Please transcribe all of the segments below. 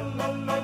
la la la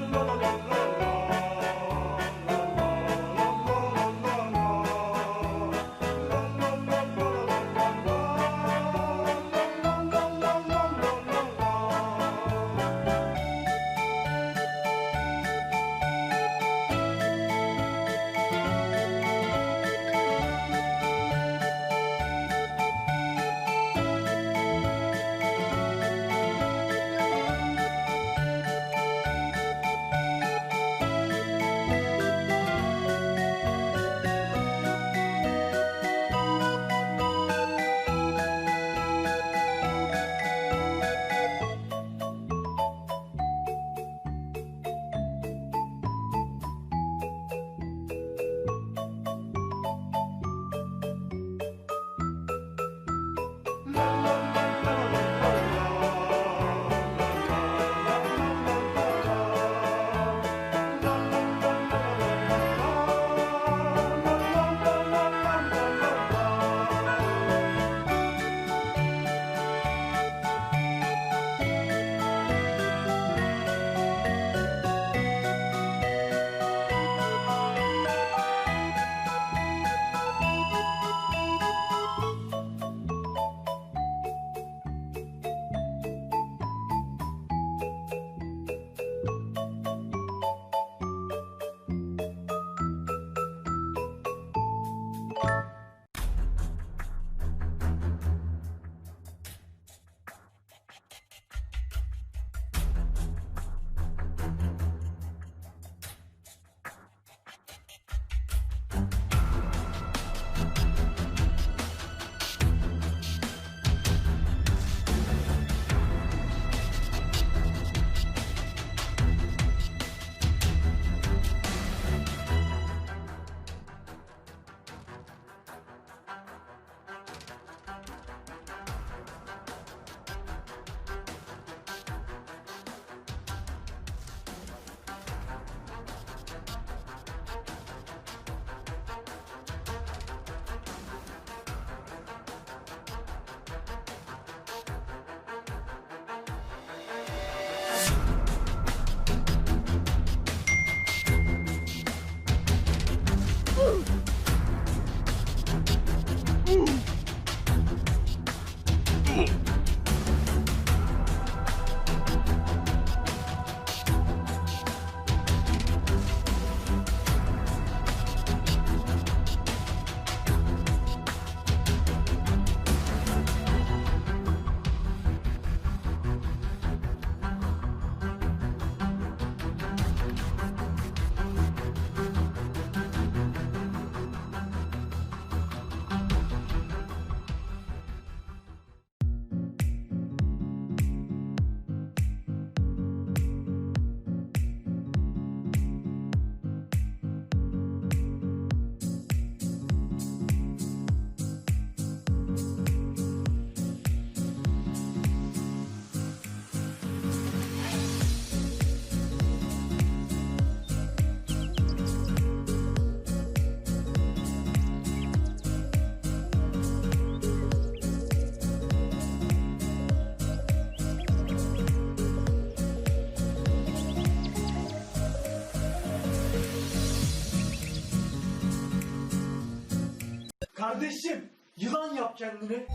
Kardeşim yılan yap kendini.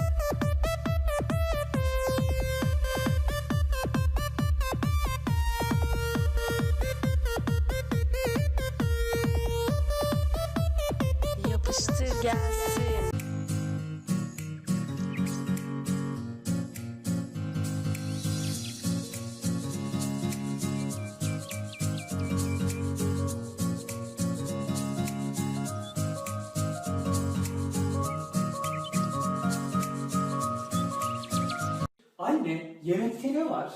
Yapıştır gelsin. Anne yemekte ne var?